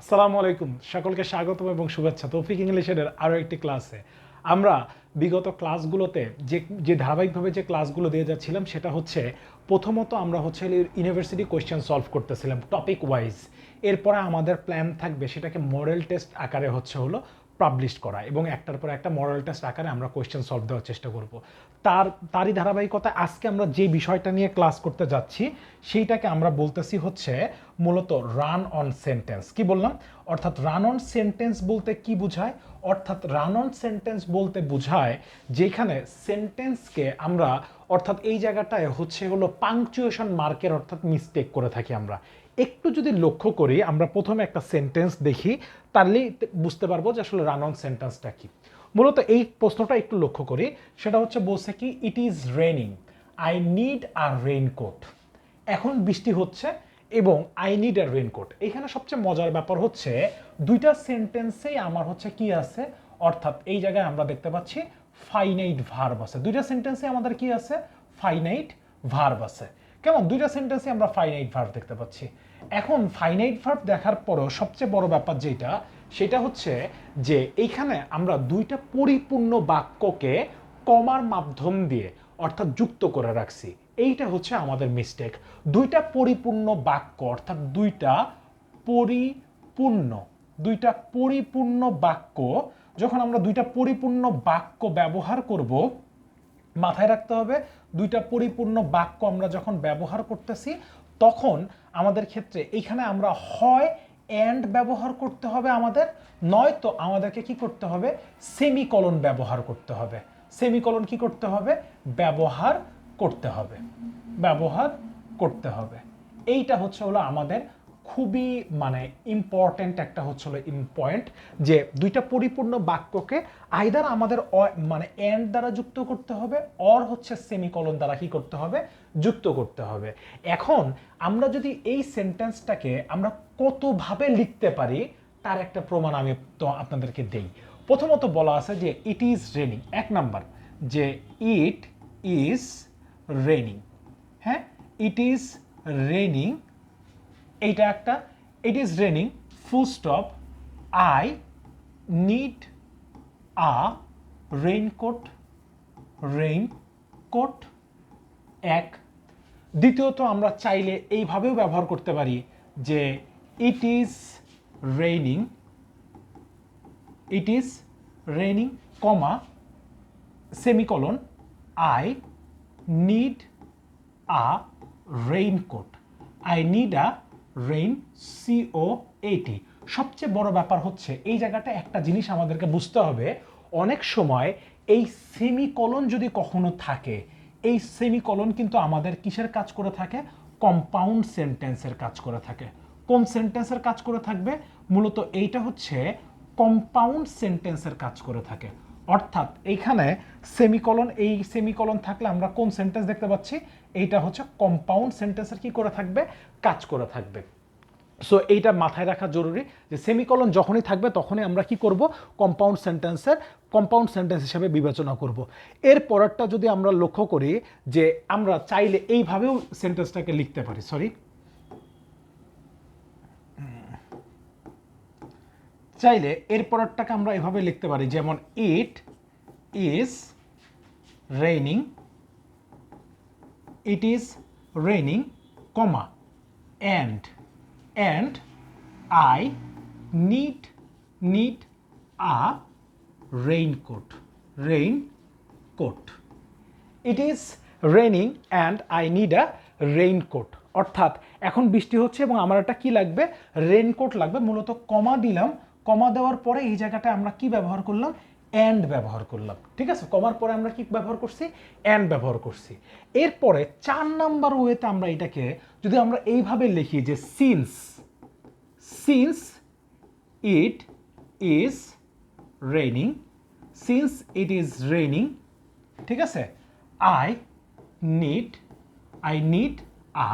আসসালামু আলাইকুম। সকলকে স্বাগতম এবং শুভেচ্ছা। তৌফিক ইংলিশের আরও একটি ক্লাসে। আমরা বিগত ক্লাসগুলোতে যে যে ধারাবাহিকভাবে যে ক্লাসগুলো দিয়ে যাচ্ছিলাম, সেটা হচ্ছে প্রথমত আমরা হচ্ছে ইউনিভার্সিটি কোয়েশ্চেন সলভ করতেছিলাম টপিক ওয়াইজ এরপরে আমাদের প্ল্যান থাকবে সেটাকে মডেল টেস্ট আকারে হচ্ছে হলো পাবলিশ করা এবং একটার পর একটা মরাল টেস্ট আকারে আমরা কোয়েশ্চেন সলভ দেওয়ার চেষ্টা করব। তার, তারই ধারাবাহিকতায় আজকে আমরা যে বিষয়টা নিয়ে ক্লাস করতে যাচ্ছি, সেইটাকে আমরা বলতেছি হচ্ছে মূলত রান অন সেন্টেন্স কি বললাম? অর্থাৎ রান অন সেন্টেন্স বলতে কি বোঝায়? অর্থাৎ রান অন সেন্টেন্স বলতে বোঝায় যেখানে সেন্টেন্সকে আমরা, অর্থাৎ এই জায়গাটায় হচ্ছে হলো পাংচুয়েশন মার্কের অর্থাৎ মিস্টেক করে থাকি আমরা। একটু যদি লক্ষ্য করি, আমরা প্রথমে একটা সেন্টেন্স দেখি, তাহলেই বুঝতে পারব যে আসলে রান অন সেন্টেন্সটা কি। মূলত এই প্রশ্নটা একটু লক্ষ্য করি, সেটা হচ্ছে বলছে কি it is raining I need a raincoat এখন বৃষ্টি হচ্ছে এবং আই নিড আ রেইনকোট এখানে সবচেয়ে মজার ব্যাপার হচ্ছে, দুইটা সেন্টেন্সেই আমার হচ্ছে কি আছে? অর্থাৎ এই জায়গায় আমরা দেখতে পাচ্ছি ফাইনাইট ভার্ব আছে। দুইটা সেন্টেন্সে আমাদের কি আছে? ফাইনাইট ভার্ব আছে। কেমন? দুইটা সেন্টেন্সে আমরা ফাইনাইট ভার্ব দেখতে পাচ্ছি। এখন ফাইনাইট ভার্ব দেখার পরও সবচেয়ে বড় ব্যাপার যেটা, সেটা হচ্ছে যে এইখানে আমরা দুইটা পরিপূর্ণ বাক্যকে কমার মাধ্যম দিয়ে অর্থাৎ যুক্ত করে রাখছি। এইটা হচ্ছে আমাদের মিস্টেক দুইটা পরিপূর্ণ বাক্য, অর্থাৎ দুইটা পরিপূর্ণ দুইটা পরিপূর্ণ বাক্য, যখন আমরা দুইটা পরিপূর্ণ বাক্য ব্যবহার করব, মাথায় রাখতে হবে দুইটা পরিপূর্ণ বাক্য আমরা যখন ব্যবহার করতেছি, তখন আমাদের ক্ষেত্রে এইখানে আমরা হয় অ্যান্ড ব্যবহার করতে হবে আমাদের, নয়তো আমাদেরকে কি করতে হবে? সেমিকলন ব্যবহার করতে হবে। সেমিকলন কি করতে হবে? ব্যবহার করতে হবে। ব্যবহার করতে হবে। এইটা হচ্ছে হলো আমাদের খুবই মানে ইম্পর্ট্যান্ট একটা হচ্ছে হলো পয়েন্ট যে দুইটা পরিপূর্ণ বাক্যকে আইদার আমাদের মানে এন্ড দ্বারা যুক্ত করতে হবে অর হচ্ছে সেমিকলন দ্বারা কি করতে হবে? যুক্ত করতে হবে। এখন আমরা যদি এই সেন্টেন্সটাকে আমরা কতভাবে লিখতে পারি তার একটা প্রমাণ আমি তো আপনাদেরকে দেই। প্রথমত বলা আছে যে ইট ইজ রেনিং এক নাম্বার, যে ইট ইজ রেনিং হ্যাঁ? ইট ইজ রেনিং এইটা একটা it is raining full stop I need a raincoat raincoat এক। দ্বিতীয়ত আমরা চাইলে এইভাবেও ব্যবহার করতে পারি যে it is raining it is raining comma semicolon I need a raincoat I need a rain CO এইটি সবচেয়ে বড় ব্যাপার হচ্ছে এই জায়গাটা একটা জিনিস আমাদেরকে বুঝতে হবে। অনেক সময় এই সেমিকলন যদি কখনো থাকে, এই সেমিকলন কিন্তু আমাদের কিসের কাজ করে থাকে? কম্পাউন্ড সেন্টেন্সের কাজ করে থাকে। কোন সেন্টেন্সের কাজ করে থাকবে? মূলত এইটা হচ্ছে কম্পাউন্ড সেন্টেন্সের কাজ করে থাকে। অর্থাৎ এইখানে সেমিকলন, এই সেমিকলন থাকলে আমরা কোন সেন্টেন্স দেখতে পাচ্ছি? এইটা হচ্ছে কম্পাউন্ড সেন্টেন্সের কি করে থাকবে? কাজ করে থাকবে। সো এইটা মাথায় রাখা জরুরি যে সেমিকলন যখনই থাকবে তখনই আমরা কি করব? কম্পাউন্ড সেন্টেন্সের কম্পাউন্ড সেন্টেন্স হিসেবে বিবেচনা করব। এর পরেরটা যদি আমরা লক্ষ্য করি যে আমরা চাইলে এইভাবেও সেন্টেন্সটাকে লিখতে পারি সরি চাইলে এর পরেরটাকে আমরা এভাবে লিখতে পারি, যেমন it is raining it is raining comma and and I need need a raincoat rain coat it is raining and I need a raincoat অর্থাৎ এখন বৃষ্টি হচ্ছে এবং আমার একটা কী লাগবে? রেইনকোট লাগবে। মূলত কমা দিলাম কমা দেওয়ার পরে এই জায়গাটায় আমরা কি ব্যবহার করলাম? অ্যান্ড ব্যবহার করলাম। ঠিক আছে? কমার পরে আমরা কি ব্যবহার করছি? অ্যান্ড ব্যবহার করছি। এরপরে চার নাম্বার ওয়েতে আমরা এটাকে যদি আমরা এইভাবে লিখি যে since since it is raining since it is raining ঠিক আছে? I need I need a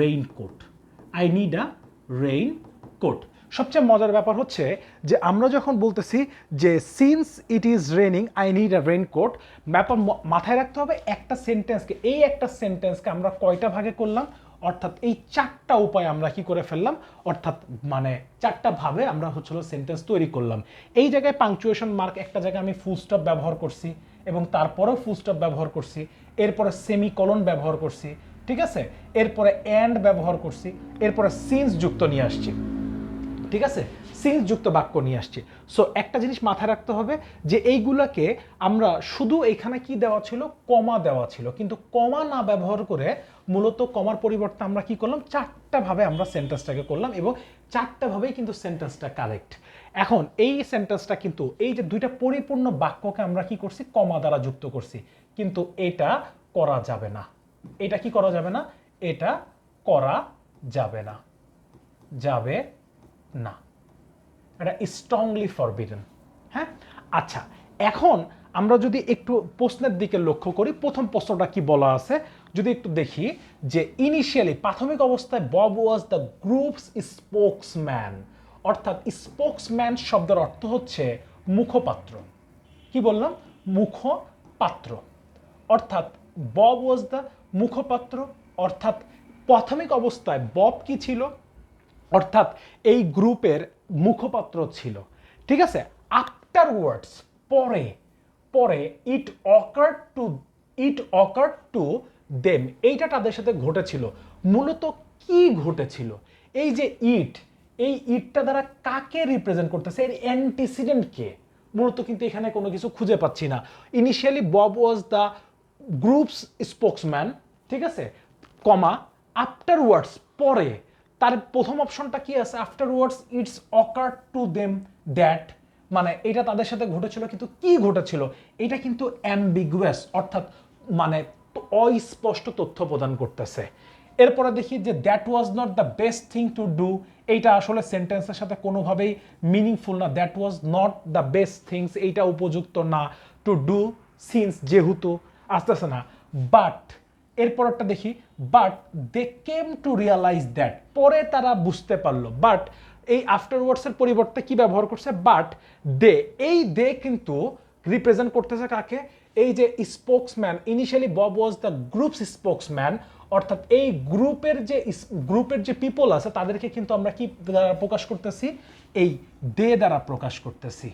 raincoat I need a raincoat সবচেয়ে মজার ব্যাপার হচ্ছে যে আমরা যখন বলতেছি যে since it is raining I need a raincoat ব্যাপার মাথায় রাখতে হবে একটা সেন্টেন্সকে এই একটা সেন্টেন্সকে আমরা কয়টা ভাগে করলাম? অর্থাৎ এই চারটা উপায় আমরা কি করে ফেললাম? অর্থাৎ মানে চারটা ভাবে আমরা হচ্ছিল সেন্টেন্স তৈরি করলাম। এই জায়গায় পাংচুয়েশন মার্ক একটা জায়গায় আমি ফুল স্টপ ব্যবহার করছি এবং তারপরেও ফুল স্টপ ব্যবহার করছি, এরপরে সেমিকলন ব্যবহার করছি, ঠিক আছে? এরপরে অ্যান্ড ব্যবহার করছি, এরপরে সিন্স যুক্ত নিয়ে আসছি। ঠিক আছে? সিন্স যুক্ত বাক্য নিয়ে আসছি। সো একটা জিনিস মাথায় রাখতে হবে যে এইগুলোকে আমরা শুধু এখানে কি দেওয়া ছিল? কমা দেওয়া ছিল। কিন্তু কমা না ব্যবহার করে মূলত কমার পরিবর্তে আমরা কি করলাম? চারটা ভাবে আমরা সেন্টেন্সটাকে করলাম এবং চারটা ভাবেই কিন্তু সেন্টেন্সটা কারেক্ট। এখন এই সেন্টেন্সটা কিন্তু, এই যে দুইটা পরিপূর্ণ বাক্যকে আমরা কি করছি? কমা দ্বারা যুক্ত করছি। কিন্তু এটা করা যাবে না। এটা কি করা যাবে না? এটা করা যাবে না। যাবে না। এটা স্ট্রংলি ফরবিডেন হ্যাঁ? আচ্ছা এখন আমরা যদি একটু প্রশ্নের দিকে লক্ষ্য করি, প্রথম প্রশ্নটা কি বলা আছে? যদি একটু দেখি যে ইনিশিয়ালি প্রাথমিক অবস্থায় Bob was the group's spokesman অর্থাৎ স্পোক্সম্যান শব্দের অর্থ হচ্ছে মুখপাত্র। কি বললাম? মুখপাত্র। অর্থাৎ বব ওয়াজ দ্য মুখপাত্র। অর্থাৎ প্রাথমিক অবস্থায় বব কি ছিল? অর্থাৎ এই গ্রুপের মুখপাত্র ছিল। ঠিক আছে? আফটার ওয়ার্ডস পরে পরে it occur to it occur to them এইটা তাদের সাথে ঘটেছিল। মূলত কি ঘটেছিল? এই যে ইট এই ইটটা দ্বারা কাকে রিপ্রেজেন্ট করতেছে? এর অ্যান্টিসিডেন্ট কে? মূলত কিন্তু এখানে কোনো কিছু খুঁজে পাচ্ছি না। Initially Bob was the group's spokesman ঠিক আছে? কমা আফটার ওয়ার্ডস পরে তার প্রথম অপশনটা কি আছে? After words it's occur to them that মানে এটা তাদের সাথে ঘটেছিল, কিন্তু কি ঘটেছিল? এটা কিন্তু অ্যাম্বিগুয়াস অর্থাৎ মানে অস্পষ্ট তথ্য প্রদান করতেছে। এরপরে দেখি যে that was not the best thing to do এইটা আসলে সেন্টেন্সের সাথে কোনোভাবেই মিনিংফুল না। That was not the best things এইটা উপযুক্ত না টু ডু সিন্স যেহেতু, আসতেছে না। বাট এরপরটা দেখি but they came to realise that পরে তারা বুঝতে পারল। বাট এই আফটারওয়ার্ডসের পরিবর্তে কি ব্যবহার করছে? বাট দে এই দে কিন্তু রিপ্রেজেন্ট করতেছে কাকে? এই যে spokesman initially Bob was the group's spokesman অর্থাৎ এই গ্রুপের যে গ্রুপের যে পিপল আছে, তাদেরকে কিন্তু আমরা কি দ্বারা প্রকাশ করতেছি? এই দে দ্বারা প্রকাশ করতেছি।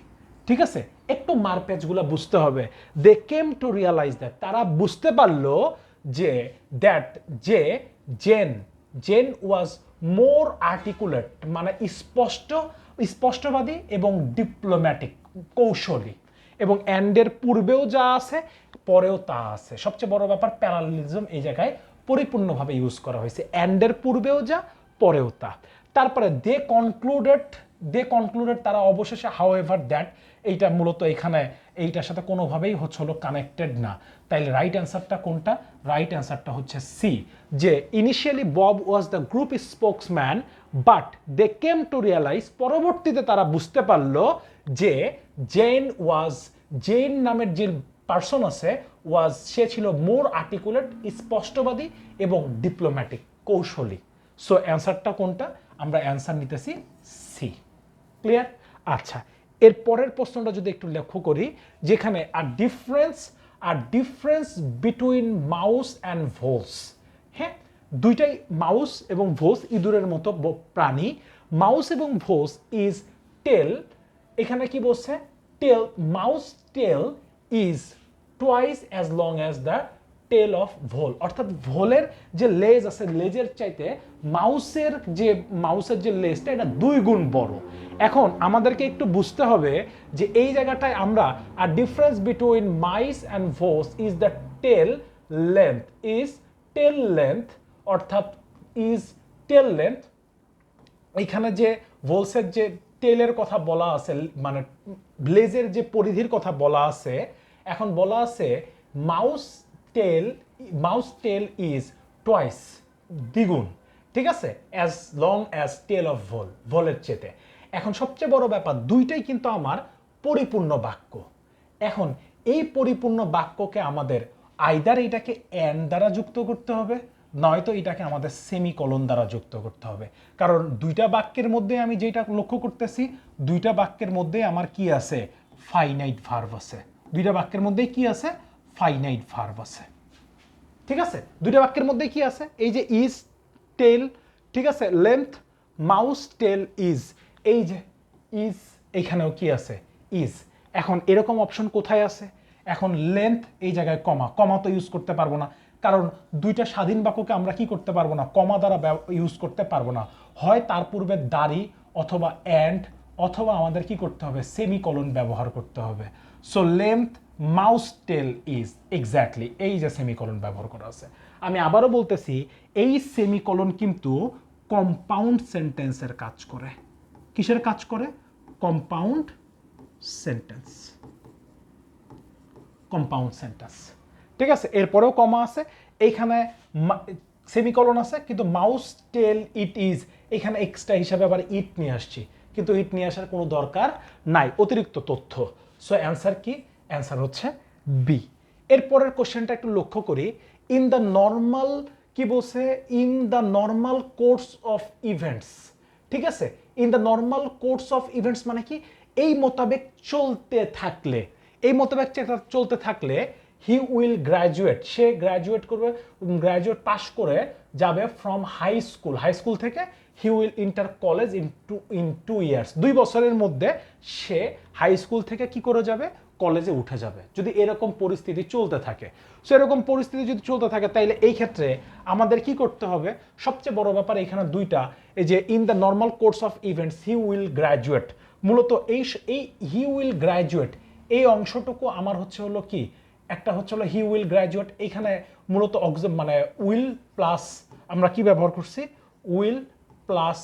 ঠিক আছে? একটু মারপ্যাচগুলো বুঝতে হবে। They came to realise that তারা বুঝতে পারল যে দ্যাট যে Jane Jane was more articulate মানে স্পষ্ট, স্পষ্টবাদী এবং ডিপ্লোম্যাটিক কৌশলী। এবং অ্যান্ডের পূর্বেও যা আছে, পরেও তা আছে। সবচেয়ে বড় ব্যাপার প্যারালিজম এই জায়গায় পরিপূর্ণভাবে ইউজ করা হয়েছে। অ্যান্ডের পূর্বেও যা, পরেও তা। তারপরে দে কনক্লুডেড দে কনক্লুডেড তারা অবশেষে হাউ এভার দ্যাট এইটা মূলত এখানে এইটার সাথে কোনোভাবেই হচ্ছে হলো কানেক্টেড না। তাইলে রাইট অ্যান্সারটা কোনটা? রাইট অ্যান্সারটা হচ্ছে সি যে initially Bob was the group spokesman but they came to realise পরবর্তীতে তারা বুঝতে পারল যে জেন ওয়াজ জেন নামের যে পার্সন আছে ওয়াজ সে ছিল মোর আর্টিকুলেট স্পষ্টবাদী এবং ডিপ্লোম্যাটিক কৌশলী। সো অ্যান্সারটা কোনটা? আমরা অ্যান্সার নিতেছি সি ক্লিয়ার আচ্ছা এর পরের প্রশ্নটা যদি একটু লক্ষ্য করি, যেখানে আর difference R difference between mouse and voles হ্যাঁ দুইটাই মাউস এবং ভোস ইঁদুরের মতো প্রাণী। মাউস এবং ভোস ইজ টেল এখানে কি বলছে? Tail mouse tail is twice as long as the tail of vole অর্থাৎ ভোলের যে লেজ আছে, লেজের চাইতে মাউসের যে মাউসের যে লেজটা এটা দুই গুণ বড়। এখন আমাদেরকে একটু বুঝতে হবে যে এই জায়গাটায় আমরা আর difference between mice and voles is the tail length is tail length অর্থাৎ ইজ টেল লেন্থ এখানে যে ভোলসের যে টেলের কথা বলা আছে মানে ব্লেজের যে পরিধির কথা বলা আছে, এখন বলা আছে mouse tail mouse tail is twice দ্বিগুণ। ঠিক আছে? As long as tail of vole ভোলের চেতে এখন সবচেয়ে বড় ব্যাপার, দুইটাই কিন্তু আমার পরিপূর্ণ বাক্য। এখন এই পরিপূর্ণ বাক্যকে আমাদের আইদার এটাকে অ্যান দ্বারা যুক্ত করতে হবে, নয়তো এটাকে আমাদের সেমিকলন দ্বারা যুক্ত করতে হবে। কারণ দুইটা বাক্যের মধ্যে আমি যেটা লক্ষ্য করতেছি, দুইটা বাক্যের মধ্যে আমার কি আছে? ফাইনাইট ভার্ব আছে। দুইটা বাক্যের মধ্যে কি আছে? ফাইনাইট ভার্ব আছে। ঠিক আছে? দুইটা বাক্যের মধ্যে কি আছে? এই যে ইজ টেল ঠিক আছে? লেন্থ মাউস টেল ইজ এই যে ইজ এইখানেও কি আছে? ইজ এখন এরকম অপশন কোথায় আছে? এখন লেন্থ এই জায়গায় কমা কমা তো ইউজ করতে পারব না। কারণ দুইটা স্বাধীন বাক্যকে আমরা কি করতে পারব না? কমা দ্বারা ইউজ করতে পারব না। হয় তার পূর্বে দাড়ি অথবা অ্যান্ড অথবা আমাদের কি করতে হবে? সেমিকলন ব্যবহার করতে হবে। So length mouse tail is exactly এই যে সেমিকলন ব্যবহার করা আছে। আমি আবারও বলতেছি, এই সেমিকলন কিন্তু কম্পাউন্ড সেন্টেন্সের কাজ করে। কিসের কাজ করে? কম্পাউন্ড সেন্টেন্স কম্পাউন্ড সেন্টেন্স ঠিক আছে, এরপরেও কমা আছে, এইখানে সেমিকলন আছে, কিন্তু মাউস টেল ইট ইজ এখানে এক্সট্রা হিসাবে আবার ইট নিয়ে আসছি। কিন্তু ইট নিয়ে আসার কোনো দরকার নাই, অতিরিক্ত তথ্য। সো অ্যান্সার কি? অ্যান্সার হচ্ছে বি এরপরের কোশ্চেনটা একটু লক্ষ্য করি। ইন দ্য নর্মাল কি বলছে? In the normal course of events ঠিক আছে? In the normal course of events মানে কি? এই মোতাবেক চলতে থাকলে, এই মোতাবেক চলতে থাকলে হি উইল গ্র্যাজুয়েট সে গ্র্যাজুয়েট করবে গ্র্যাজুয়েট পাশ করে যাবে from high school high school থেকে he will enter college in two in two years দুই বছরের মধ্যে সে হাই স্কুল থেকে কি করে যাবে? কলেজে উঠে যাবে, যদি এরকম পরিস্থিতি চলতে থাকে। সো এরকম পরিস্থিতি যদি চলতে থাকে, তাইলে এই ক্ষেত্রে আমাদের কি করতে হবে? সবচেয়ে বড় ব্যাপার এখানে দুইটা, এই যে in the normal course of events he will graduate মূলত এই এই হি উইল গ্র্যাজুয়েট এই অংশটুকু আমার হচ্ছে হলো কি? একটা হচ্ছে হলো হি উইল গ্র্যাজুয়েট এখানে মূলত অক্সিম মানে উইল প্লাস আমরা কি ব্যবহার করছি? উইল প্লাস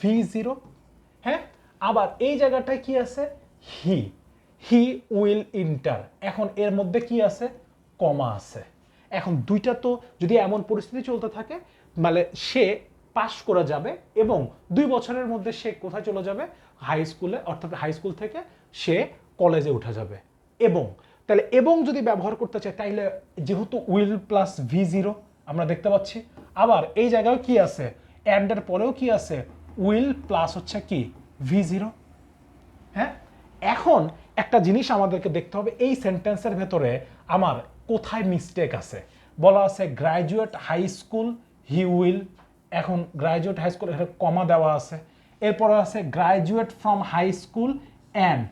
ভি জিরো হ্যাঁ? আবার এই জায়গাটায় কি আছে? হি হি উইল ইন্টার এখন এর মধ্যে কি আছে? কমা আছে। এখন দুইটা তো যদি এমন পরিস্থিতি চলতে থাকে মানে সে পাশ করা যাবে এবং দুই বছরের মধ্যে সে কোথায় চলে যাবে? হাই স্কুলে অর্থাৎ হাই স্কুল থেকে সে কলেজে উঠে যাবে। এবং, তাহলে এবং যদি ব্যবহার করতে চায়, তাইলে যেহেতু উইল প্লাস ভি জিরো আমরা দেখতে পাচ্ছি। আবার এই জায়গায় কি আছে? অ্যান্ডের পরেও কি আছে? উইল প্লাস হচ্ছে কি? ভি জিরো হ্যাঁ? এখন একটা জিনিস আমাদেরকে দেখতে হবে, এই সেন্টেন্সের ভেতরে আমার কোথায় মিস্টেক আছে? বলা আছে graduate high school he will এখন গ্র্যাজুয়েট হাই স্কুল এখানে কমা দেওয়া আছে। এরপরে আছে graduate from high school and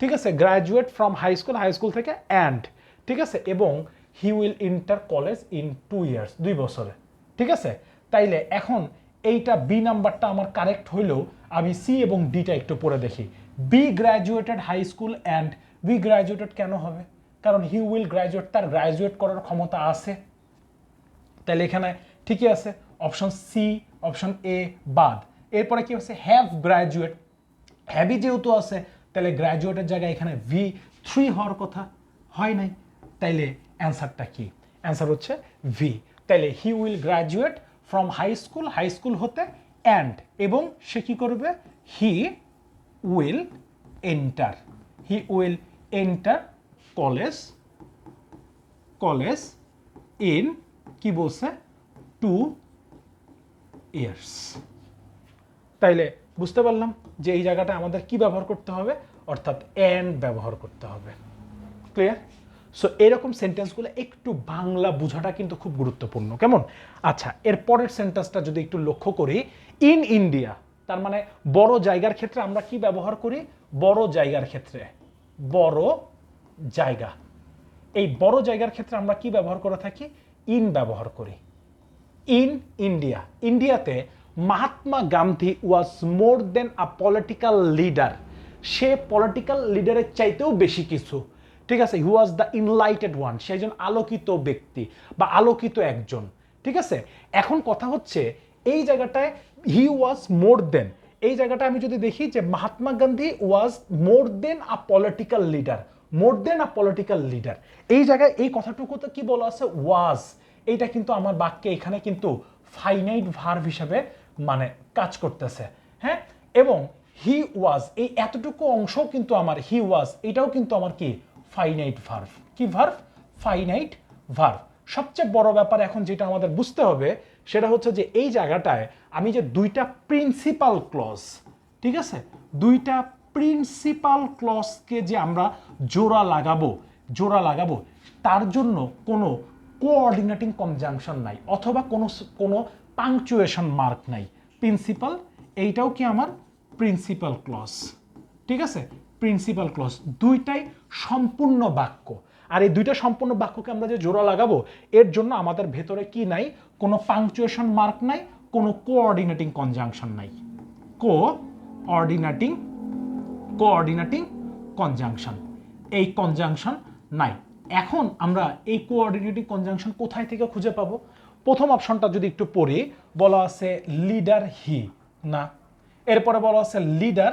ঠিক আছে graduate from high school high school থেকে অ্যান্ড ঠিক আছে, এবং he will enter college in two years দুই বছরে। ঠিক আছে, তাইলে এখন এইটা বি নাম্বারটা আমার কারেক্ট হইলেও আমি সি এবং ডিটা একটু পড়ে দেখি। B graduated high school and B graduated কেন হবে? কারণ হি উইল গ্র্যাজুয়েট তার গ্র্যাজুয়েট করার ক্ষমতা আছে। তাহলে এখানে ঠিকই আছে অপশন সি অপশন এ বাদ। এরপরে কি হচ্ছে? হ্যাভ গ্র্যাজুয়েট হ্যাভি যেহেতু আছে, তাহলে গ্র্যাজুয়েটের জায়গায় এখানে ভি থ্রি হওয়ার কথা হয় নাই। তাইলে অ্যান্সারটা কি? অ্যান্সার হচ্ছে ভি তাইলে he will graduate from high school high school হতে অ্যান্ড এবং সে কী করবে? He will enter he will enter college college in কি বলছে? টু ইয়ার্স তাইলে বুঝতে পারলাম যে এই জায়গাটা আমাদের কি ব্যবহার করতে হবে? অর্থাৎ অ্যান্ড ব্যবহার করতে হবে। ক্লিয়ার সো এরকম সেন্টেন্সগুলো একটু বাংলা বোঝাটা কিন্তু খুব গুরুত্বপূর্ণ। কেমন? আচ্ছা এর পরের সেন্টেন্সটা যদি একটু লক্ষ্য করি ইন ইন্ডিয়া তার মানে বড় জায়গার ক্ষেত্রে আমরা কি ব্যবহার করি? বড় জায়গার ক্ষেত্রে। বড় জায়গা। এই বড় জায়গার ক্ষেত্রে আমরা কি ব্যবহার করে থাকি? ইন ব্যবহার করি। In India. ইন্ডিয়াতে Mahatma Gandhi was more than a political leader. Say political লিডারের চাইতেও বেশি কিছু। ঠিক আছে? হি ওয়াজ দ্য ইনলাইটেড ওয়ান। সে একজন আলোকিত ব্যক্তি বা আলোকিত একজন। ঠিক আছে? এখন কথা হচ্ছে এই জায়গাটায় হি ওয়াজ মোর দেন এই জায়গাটা আমি যদি দেখি যে Mahatma Gandhi was more than a political leader more than a political leader এই জায়গায় এই কথাটুকুতে কি বলা আছে? ওয়াজ এইটা কিন্তু আমার বাক্যে এখানে কিন্তু ফাইনাইট ভার্ভ হিসাবে মানে কাজ করতেছে। হ্যাঁ? এবং হি ওয়াজ এই এতটুকু অংশও কিন্তু আমার হি ওয়াজ এটাও কিন্তু আমার কি? ফাইনাইট ভার্ভ কি ভার্ভ ফাইনাইট ভার্ভ সবচেয়ে বড় ব্যাপার এখন যেটা আমাদের বুঝতে হবে সেটা হচ্ছে যে এই জায়গাটায় আমি যে দুইটা প্রিন্সিপাল ক্লজ ঠিক আছে? দুইটা প্রিন্সিপাল ক্লজকে যে আমরা জোড়া লাগাবো জোড়া লাগাবো, তার জন্য কোনো কোঅর্ডিনেটিং কনজাংশন নাই অথবা কোনো কোনো পাংচুয়েশন মার্ক নাই। প্রিন্সিপাল এইটাও কি আমার? প্রিন্সিপাল ক্লস ঠিক আছে? প্রিন্সিপাল ক্লস দুইটাই সম্পূর্ণ বাক্য। আর এই দুইটা সম্পূর্ণ বাক্যকে আমরা যে জোড়া লাগাবো, এর জন্য আমাদের ভেতরে কি নাই? কোনো পাংচুয়েশন মার্ক নাই, কোনো কোঅর্ডিনেটিং কনজাংশন নাই। কো অর্ডিনেটিং কোঅর্ডিনেটিং কনজাংশন এই কনজাংশন নাই। এখন আমরা এই কোঅর্ডিনেটিং কনজাংশন কোথায় থেকে খুঁজে পাবো? প্রথম অপশনটা যদি একটু পড়ি, বলা আছে লিডার হি না? এরপরে বলা আছে লিডার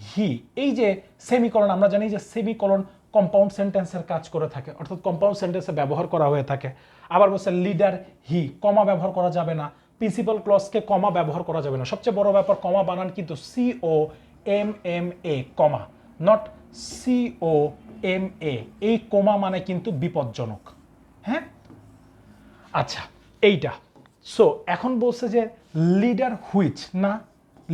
হি এই যে সেমিকলন আমরা জানি যে সেমিকলন কম্পাউন্ড সেন্টেন্সের কাজ করে থাকে। অর্থাৎ কম্পাউন্ড সেন্টেন্সে ব্যবহার করা হয়ে থাকে। আবার বলছে লিডার হি কমা ব্যবহার করা যাবে না। প্রিন্সিপাল ক্লসকে কমা ব্যবহার করা যাবে না। সবচেয়ে বড় ব্যাপার কমা বানান কিন্তু C O M M A comma not C O M A এই কমা মানে কিন্তু বিপজ্জনক। হ্যাঁ? আচ্ছা এইটা। সো এখন বলছে যে লিডার হুইচ না?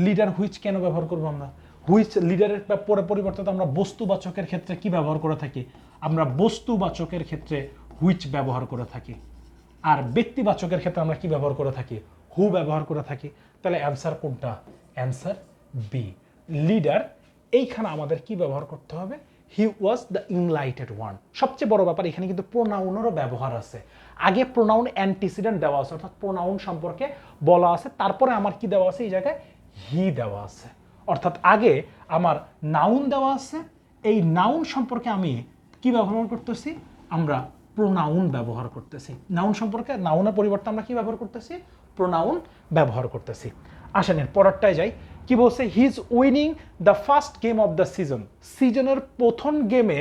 লিডার হুইচ কেন ব্যবহার করব আমরা? হুইচ লিডারের পরে পরিবর্তে আমরা বস্তুবাচকের ক্ষেত্রে কি ব্যবহার করে থাকি? আমরা বস্তুবাচকের ক্ষেত্রে হুইচ ব্যবহার করে থাকি? আর ব্যক্তিবাচকের ক্ষেত্রে আমরা কি ব্যবহার করে থাকি? হু ব্যবহার করে থাকি? তাহলে অ্যান্সার কোনটা? অ্যান্সার বি লিডার এইখানে আমাদের কি ব্যবহার করতে হবে? হি ওয়াজ দ্য ইনলাইটেড ওয়ান সবচেয়ে বড় ব্যাপার, এখানে কিন্তু প্রোনাউনেরও ব্যবহার আছে। আগে প্রোনাউন অ্যান্টিসিডেন্ট দেওয়া আছে, অর্থাৎ প্রোনাউন সম্পর্কে বলা আছে, তারপরে আমার কি দেওয়া আছে? এই জায়গায় হি দেওয়া আছে। অর্থাৎ আগে আমার নাউন দেওয়া আছে, এই নাউন সম্পর্কে আমি কি ব্যবহার করতেছি? আমরা প্রোনাউন ব্যবহার করতেছি। নাউন সম্পর্কে নাউনের পরিবর্তে আমরা কি ব্যবহার করতেছি? প্রোনাউন ব্যবহার করতেছি। আসেন, এর পরেরটায় যাই। কি বলছে? He is winning the first game of the season সিজনের প্রথম গেমে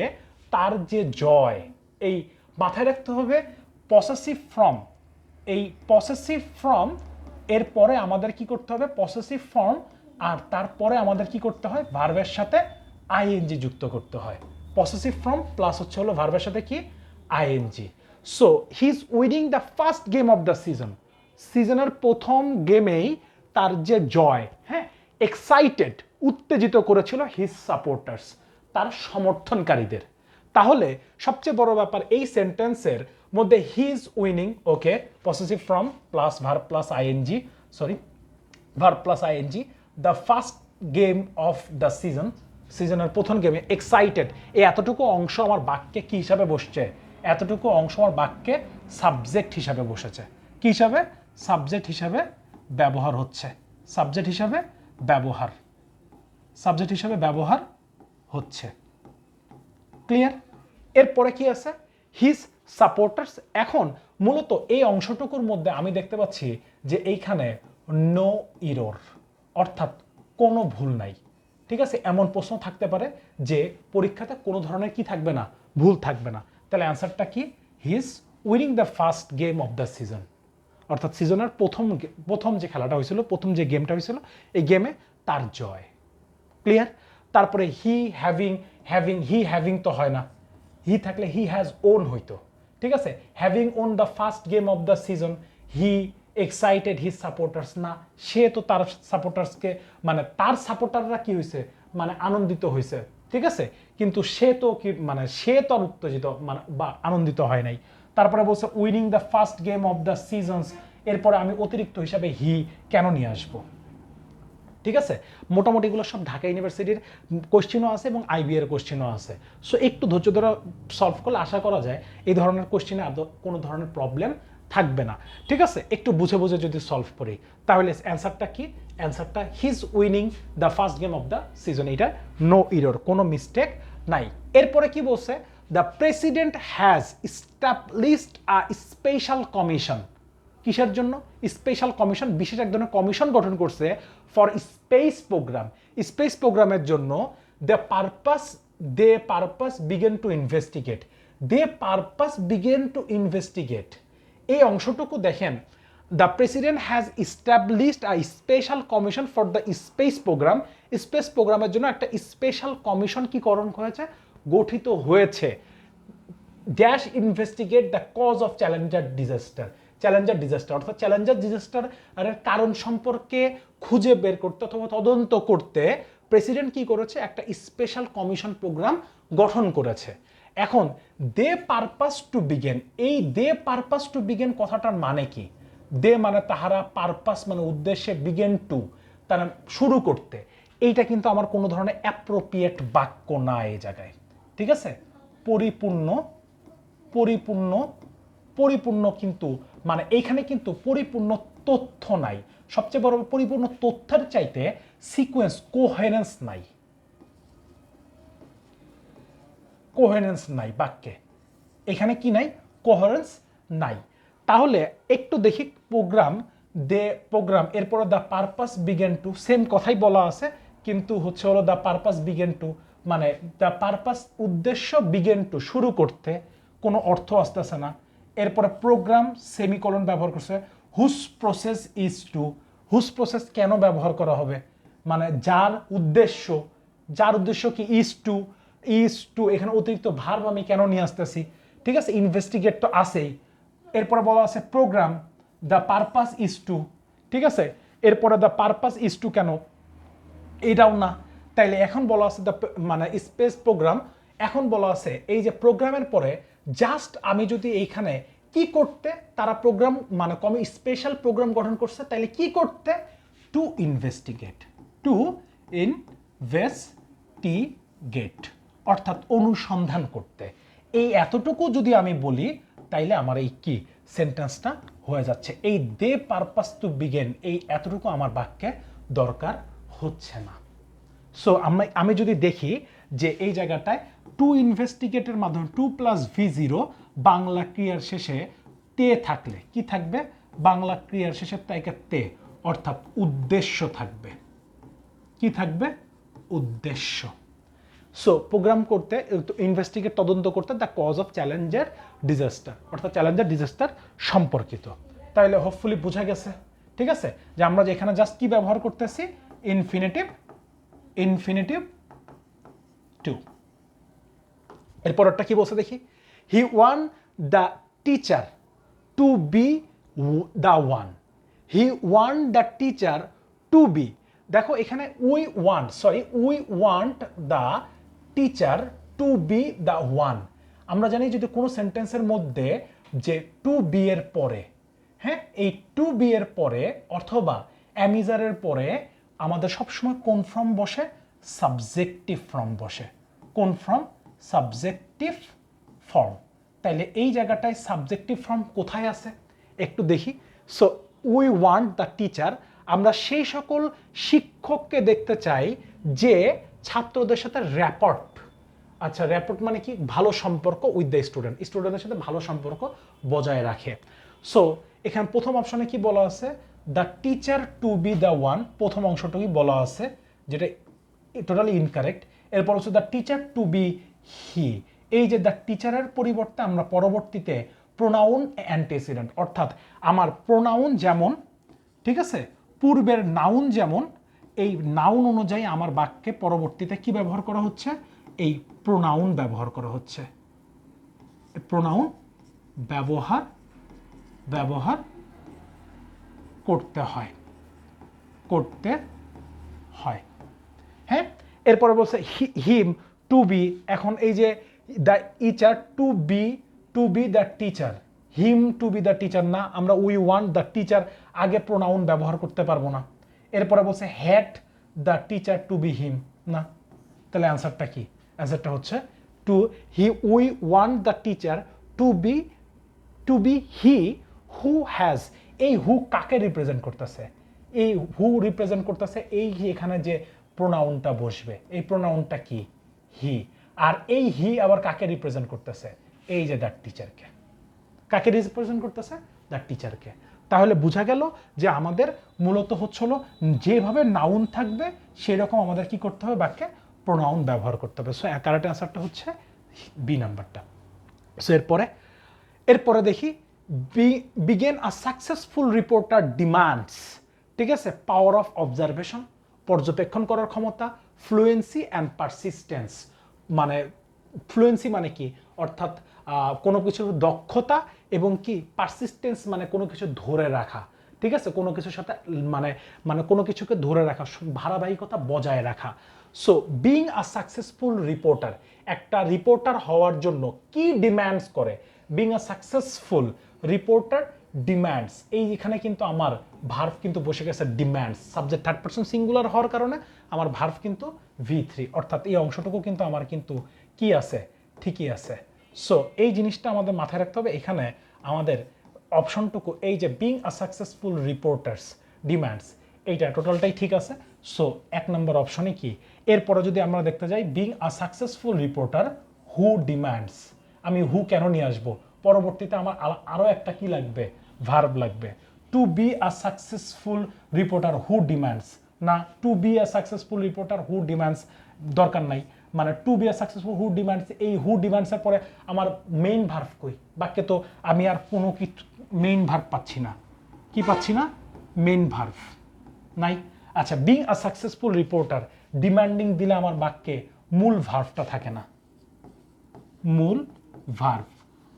তার যে জয়, এই মাথায় রাখতে হবে পসেসিভ ফ্রম এই পসেসিভ ফ্রম এরপরে আমাদের কি করতে হবে? পসেসিভ ফর্ম আর তারপরে আমাদের কি করতে হয়? ভার্বের সাথে আইএনজি যুক্ত করতে হয়। পসেসিভ ফর্ম প্লাস হচ্ছে হলো ভার্বের সাথে কি? I N G so he is winning the first game of the season সিজনের প্রথম গেমেই তার যে জয় হ্যাঁ এক্সাইটেড উত্তেজিত করেছিল হিজ সাপোর্টার্স তার সমর্থনকারীদের। তাহলে সবচেয়ে বড় ব্যাপার এই সেন্টেন্সের মধ্যে his winning okay possessive from plus verb plus I N G sorry verb plus I N G the first game of the season সিজনের প্রথম গেমে এক্সাইটেড এই এতটুকু অংশ আমার বাক্যে কী হিসাবে বসছে? এতটুকু অংশ আমার বাক্যে সাবজেক্ট হিসাবে বসেছে। কী হিসাবে? সাবজেক্ট হিসাবে ব্যবহার হচ্ছে। সাবজেক্ট হিসাবে ব্যবহার। সাবজেক্ট হিসাবে ব্যবহার হচ্ছে। ক্লিয়ার এরপরে কি আছে? হিজ সাপোর্টার্স এখন মূলত এই অংশটুকুর মধ্যে আমি দেখতে পাচ্ছি যে এইখানে নো ইরোর অর্থাৎ কোনো ভুল নাই। ঠিক আছে? এমন প্রশ্ন থাকতে পারে যে পরীক্ষাতে কোনো ধরনের কি থাকবে না? ভুল থাকবে না। তাহলে অ্যান্সারটা কি? His winning the first game of the season অর্থাৎ সিজনের প্রথম প্রথম যে খেলাটা হয়েছিল, প্রথম যে গেমটা হয়েছিল, এই গেমে তার জয়। ক্লিয়ার তারপরে he having having he having তো হয় না। হি থাকলে হি হ্যাজ ওন হইতো। ঠিক আছে? Having won the first game of the season he excited his supporters না। সে তো তার সাপোর্টার্সকে মানে তার সাপোর্টাররা কি হয়েছে মানে আনন্দিত হয়েছে ঠিক আছে? কিন্তু সে তো কি মানে সে তো আর উত্তেজিত মানে বা আনন্দিত হয় নাই। তারপরে বলছে winning the first game of the seasons এরপরে আমি অতিরিক্ত হিসাবে হি কেন নিয়ে আসব? ঠিক আছে? মোটামুটি এগুলো সব ঢাকা ইউনিভার্সিটির কোশ্চেনও আছে এবং আইবিএর কোশ্চেনও আছে। সো একটু ধৈর্য ধরে সলভ করলে আশা করা যায়, এই ধরনের কোশ্চেনে আদৌ কোনো ধরনের প্রবলেম থাকবে না। ঠিক আছে? একটু বুঝে বুঝে যদি সলভ করি, তাহলে অ্যান্সারটা কি? অ্যান্সারটা his winning the first game of the season এটা নো ইরোর কোনো মিস্টেক নাই। এরপরে কি বলছে? The president has established a special commission কিসের জন্য? স্পেশাল কমিশন বিশেষ এক ধরনের কমিশন গঠন করছে ফর স্পেস প্রোগ্রাম স্পেস প্রোগ্রামের জন্য the purpose the purpose began to investigate the purpose began to investigate এই অংশটুকু দেখেন। The president has established a special commission for the space programme space প্রোগ্রামের জন্য একটা স্পেশাল কমিশন কি করণ হয়েছে গঠিত হয়েছে। Dash investigate the cause of Challenger disaster Challenger disaster অর্থাৎ চ্যালেঞ্জার ডিজাস্টার এর কারণ সম্পর্কে খুঁজে বের করতে অথবা তদন্ত করতে প্রেসিডেন্ট কি করেছে? একটা স্পেশাল কমিশন প্রোগ্রাম গঠন করেছে। এখন, দে পারপাস টু বিগেন এই দে পারপাস টু বিগেন কথাটার মানে কি? দে মানে তাহারা পারপাস মানে উদ্দেশ্যে বিগেন টু, তারা শুরু করতে। এইটা কিন্তু আমার কোনো ধরনের অ্যাপ্রোপ্রিয়েট বাক্য না এই জায়গায়। ঠিক আছে? পরিপূর্ণ পরিপূর্ণ পরিপূর্ণ কিন্তু মানে এইখানে কিন্তু পরিপূর্ণ তথ্য নাই। সবচেয়ে বড় পরিপূর্ণ তথ্যের চাইতে সিকোয়েন্স কোহেরেন্স নাই। কোহেরেন্স নাই, বাক্যে। এখানে কি নাই? কোহারেন্স নাই। তাহলে একটু দেখি প্রোগ্রাম দে প্রোগ্রাম এরপরে the purpose begin to same কথাই বলা আছে, কিন্তু হচ্ছে হলো দ্য পারপাস বিগেন টু মানে দ্য পারপাস উদ্দেশ্য বিগেন টু শুরু করতে কোনো অর্থ আসতেছে না। এরপরে প্রোগ্রাম সেমিকলন ব্যবহার করছে whose process is to whose process কেন ব্যবহার করা হবে? মানে যার উদ্দেশ্য যার উদ্দেশ্য কি ইজ টু ইজ টু এখানে অতিরিক্ত ভার্ব আমি কেন নিয়ে আসতেছি? ঠিক আছে ইনভেস্টিগেট তো আছেই। এরপরে বলা আছে programme the purpose is to ঠিক আছে, এরপরে দ্য পারপাস ইজ টু কেন? এটাও না। তাইলে এখন বলা আছে দ্য মানে স্পেস প্রোগ্রাম এখন বলা আছে এই যে প্রোগ্রামের পরে জাস্ট আমি যদি এইখানে কি করতে, তারা প্রোগ্রাম মানে কমে স্পেশাল প্রোগ্রাম গঠন করছে, তাইলে কি করতে? টু ইনভেস্টিগেট টু ইনভেস্টিগেট অর্থাৎ অনুসন্ধান করতে। এই এতটুকু যদি আমি বলি, তাইলে আমার এই কি সেন্টেন্সটা হয়ে যাচ্ছে। এই দে পারপাস টু বিগেন এই এতটুকু আমার বাক্যে দরকার হচ্ছে না। সো আমি আমি যদি দেখি যে এই জায়গাটায় টু ইনভেস্টিগেটের মাধ্যমে to plus V zero Bangla ক্রিয়ার শেষে তে থাকলে। কি থাকবে? বাংলা ক্রিয়ার শেষে তাইকে তে অর্থাৎ উদ্দেশ্য থাকবে। কি থাকবে? উদ্দেশ্য। সো প্রোগ্রাম করতে ইনভেস্টিগেট তদন্ত করতে the cause of Challenger disaster অর্থাৎ চ্যালেঞ্জের ডিজাস্টার সম্পর্কিত তাইলে হোপফুলি বোঝা গেছে ঠিক আছে যে আমরা যে এখানে জাস্ট কি ব্যবহার করতেছি ইনফিনিটিভ ইনফিনিটিভ টু এরপরটা কি বলছে দেখি he want the teacher to be the one he want the teacher to be দেখো এখানে we want sorry we want the teacher to be the one আমরা জানি যদি কোনো সেন্টেন্সের মধ্যে যে টু বি এর পরে হ্যাঁ এই টু বি এর পরে অথবা অ্যামিজারের পরে আমাদের সবসময় কোন ফর্ম বসে? সাবজেক্টিভ ফর্ম বসে। কোন ফর্ম সাবজেক্টিভ ফর্ম তাইলে এই জায়গাটায় সাবজেক্টিভ ফর্ম কোথায় আছে? একটু দেখি। So we want the teacher আমরা সেই সকল শিক্ষককে দেখতে চাই যে ছাত্রদের সাথে র্যাপর্ট আচ্ছা র্যাপোর্ট মানে কি? ভালো সম্পর্ক উইথ দ্য স্টুডেন্ট স্টুডেন্টের সাথে ভালো সম্পর্ক বজায় রাখে। সো এখানে প্রথম অপশনে কি বলা আছে? The teacher to be the one প্রথম অংশটুকুই বলা আছে? যেটা টোটালি ইনকারেক্ট এরপর হচ্ছে the teacher to be he এই যে দ্য টিচারের পরিবর্তে আমরা পরবর্তীতে প্রোনাউন অ্যান্টিসিডেন্ট অর্থাৎ আমার প্রোনাউন যেমন, ঠিক আছে? পূর্বের নাউন যেমন এই নাউন অনুযায়ী আমার বাক্যে পরবর্তীতে কি ব্যবহার করা হচ্ছে? এই প্রোনাউন ব্যবহার করা হচ্ছে। প্রোনাউন ব্যবহার ব্যবহার করতে হয়। করতে হয়। হ্যাঁ? এরপরে বলছে হিম টু বি এখন এই যে the teacher to be to be the teacher him to be the teacher না, আমরা উই ওয়ান্ট দ্য টিচার আগে প্রোনাউন ব্যবহার করতে পারব না। এরপরে বলছে that the teacher to be him না, তাহলে অ্যান্সারটা কি? অ্যান্সারটা হচ্ছে to he we want the teacher to be to be he who has এই হু কাকে রিপ্রেজেন্ট করতেছে? এই হু রিপ্রেজেন্ট করতেছে, এই এখানে যে প্রোনাউনটা বসবে, এই প্রোনাউনটা কি? হি আর এই হি আবার কাকে রিপ্রেজেন্ট করতেছে? এই যে দ্যাট টিচারকে কাকে রিপ্রেজেন্ট করতেছে? দ্যাট টিচারকে তাহলে বোঝা গেল যে আমাদের মূলত হচ্ছিল যেভাবে নাউন থাকবে সেই রকম আমাদের কি করতে হবে? বাক্যে প্রোনাউন ব্যবহার করতে হবে। সো কারেক্ট অ্যান্সারটা হচ্ছে বি নাম্বারটা সো এরপরে এরপরে দেখি begin a successful reporter demands ঠিক আছে? পাওয়ার অফ অবজারভেশন পর্যবেক্ষণ করার ক্ষমতা ফ্লুয়েন্সি অ্যান্ড পারসিস্টেন্স মানে ফ্লুয়েন্সি মানে কি? অর্থাৎ কোনো কিছুর দক্ষতা এবং কি পারসিস্টেন্স মানে কোনো কিছু ধরে রাখা, ঠিক আছে? কোনো কিছুর সাথে মানে মানে কোনো কিছুকে ধরে রাখা, ধারাবাহিকতা বজায় রাখা। So being a successful reporter একটা রিপোর্টার হওয়ার জন্য কি ডিম্যান্ডস করে? Being a successful reporter demands এই এখানে কিন্তু আমার ভার্ভ কিন্তু বসে গেছে demands subject third person singular হওয়ার কারণে আমার ভার্ভ কিন্তু ভি থ্রি অর্থাৎ এই অংশটুকু কিন্তু আমার কিন্তু কি আছে? ঠিকই আছে। সো এই জিনিসটা আমাদের মাথায় রাখতে হবে। এখানে আমাদের অপশনটুকু, এই যে being a successful reporters demands এইটা টোটালটাই ঠিক আছে। সো এক নম্বর অপশনে কি? এরপরে যদি আমরা দেখতে যাই being a successful reporter who demands আমি হু কেন নিয়ে আসব? পরবর্তীতে আমার আ- আরও একটা কি লাগবে? ভার্ব লাগবে। To be a successful reporter who demands না to be a successful reporter who demands দরকার নাই। মানে to be a successful who demands এই হু ডিমান্ডসের পরে আমার মেইন ভার্ভ কই? বাক্যে তো আমি আর কোনো কি মেইন ভার্ভ পাচ্ছি না। কি পাচ্ছি না? মেইন ভার্ভ নাই? আচ্ছা being a successful reporter demanding দিলে আমার বাক্যে মূল ভার্ভটা থাকে না। মূল ভার্ভ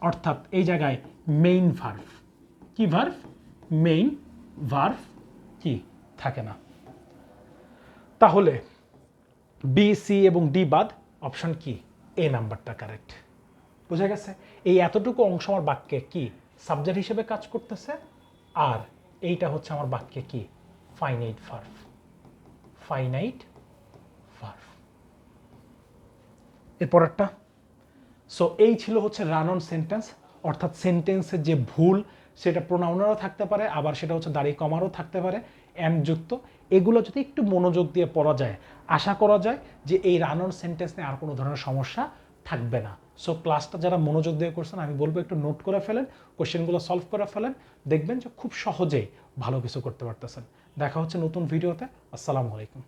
অর্থাৎ এই জায়গায় মেইন ভার্ভ কি ভার্ভ মেইন ভার্ভ কি? থাকে না। তাহলে বি সি এবং ডি বাদ অপশন কি? এ নাম্বারটা কারেক্ট বোঝা গেছে? এই এতটুকু অংশ আমার বাক্যে কি সাবজেক্ট হিসেবে কাজ করতেছে? আর এইটা হচ্ছে আমার বাক্যে কি? ফাইনাইট ভার্ভ ফাইনাইট ভার্ভ এরপরেরটা? সো এই ছিল হচ্ছে রান অন সেন্টেন্স অর্থাৎ সেন্টেন্সের যে ভুল, সেটা প্রোনাউনেরও থাকতে পারে, আবার সেটা হচ্ছে দাড়ি কমারও থাকতে পারে এম যুক্ত। এগুলো যদি একটু মনোযোগ দিয়ে পড়া যায় আশা করা যায় যে এই রান অন সেন্টেন্স নিয়ে আর কোনো ধরনের সমস্যা থাকবে না। সো ক্লাসটা যারা মনোযোগ দিয়ে করছেন, আমি বলব একটু নোট করে ফেলেন কোশ্চেনগুলো সলভ করে ফেলেন, দেখবেন যে খুব সহজেই ভালো কিছু করতে পারতেছেন। দেখা হচ্ছে নতুন ভিডিওতে আসসালামু আলাইকুম।